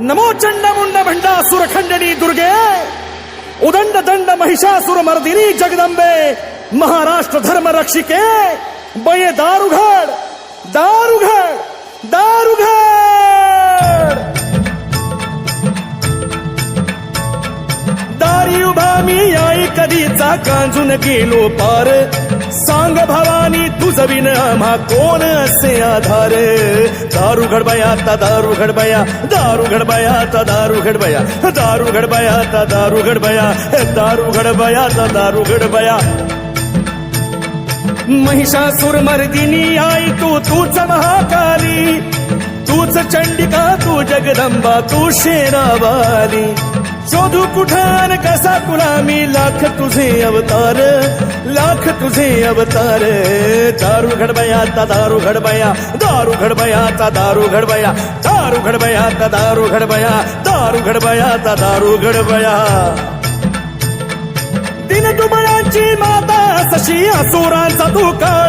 नमो चंडमुंड भंडासुर खंडणी दुर्गे उदंड दंड महिषासुर मर्दिनी जगदंबे महाराष्ट्र धर्म रक्षिके बये दारुघड दारुघड दारुघड दारी उभा मी आई कधीचा कांजून गेलो पार सांग भवानी तुझ विन आम्हा कोण असे आधार? दारू घडबया आता दारू घडबया दारू घडबया आता दारू घडबया दारू घडबया आता दारू घडबया दारू घडबया आता दारू घडबया. महिषासुर मर्दिनी आई तू तूच महाकाली. तूच चंडिका तू जगदंबा तू शेरावाली. शोधू कुठान कसा तुला मी लाख तुझे अवतार लाख तुझे अवतार. दारू घडबयाचा दारू घडबया दारू घडबयाचा दारू घडबया दारू घडबयाचा दारू घडबया दारू घडबयाचा दारू घडबया दिन दुबळांची माता सशी असुरांचा धोका.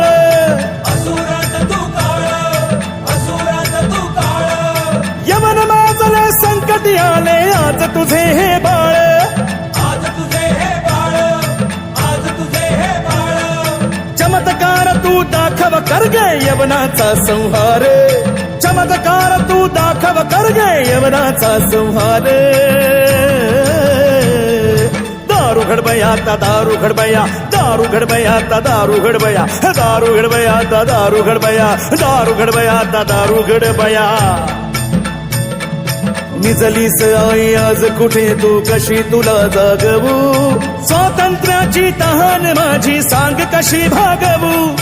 तुझे हे बाळ. आज तुझे हे बाळ आज तुझे हे बाळ. चमत्कार तू दाखव कर गे यवनाचा संहार. चमत्कार तू दाखव कर गे यवनाचा संहार. दारू घडबया ता दारू घडबया दारू घडबया ता दारू घडबया दारू घडबया ता दारू घडबया दारू घडबया ता दारू घडबया. निजलीस आई आज कुठे तू? कशी तुला जागवू? स्वातंत्र्याची तहान माझी सांग कशी भागवू?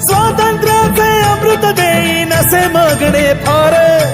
स्वातंत्र्याचे अमृत देईन असे मागणे फार.